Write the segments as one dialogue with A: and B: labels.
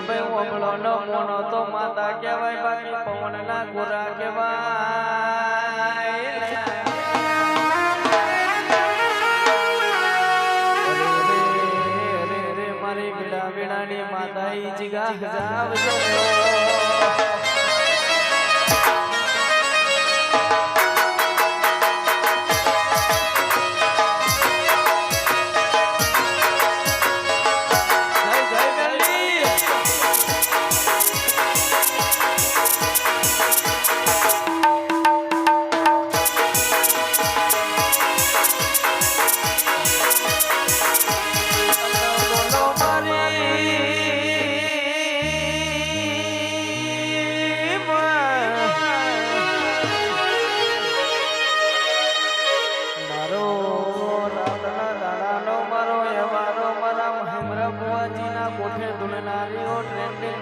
A: ભાઈ ઓમળો નો મોનો તો માતા કહેવાય બાકી પવન ના ગોરા કહેવાય. અરે રે, મારી વીણા વીણાની માતા ઈ જીગા જાવજો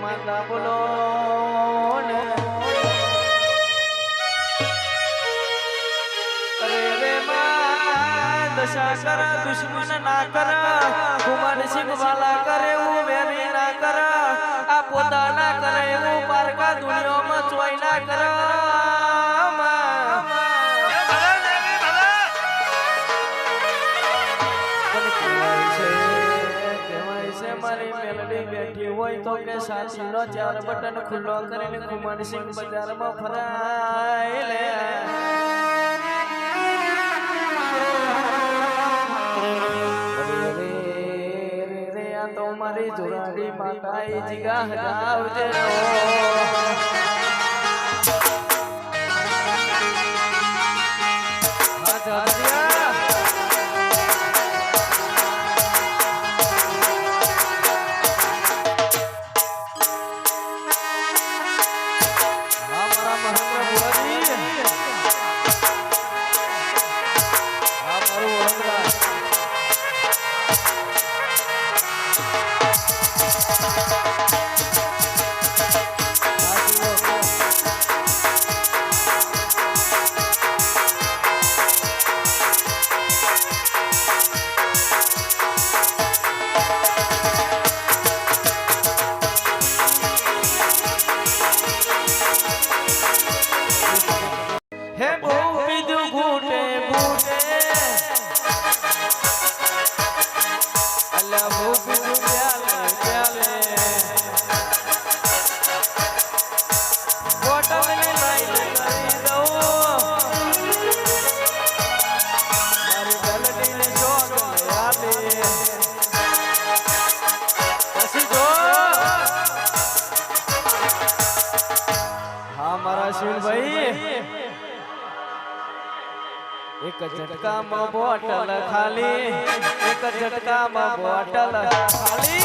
A: માતા બોલો દશા કર દુશ્મન ના કર કુમાર સિંહ વાલા કરે એવું વેરી ના કર આ પોતાના કરે એવું પારકા દુનિયામાં ચોય ના કર કહેવાય છે મારી મેલડી બેઠી હોય તો કે સાચીનો ચાર બટન ખુલ્લો કરીને કુમારસિંહ બજારમાં ફરાય લે. મારી જોરાડી માતા જીગા હજાવજે એક ઝટકામાં બોટલ ખાલી. એક ઝટકામાં બોટલ ખાલી.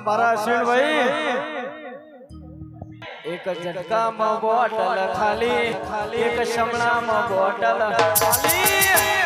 A: મારા અશ્વિનભાઈ એક ઝટકામાં બોટલ ખાલી એક શમણામાં બોટલ ખાલી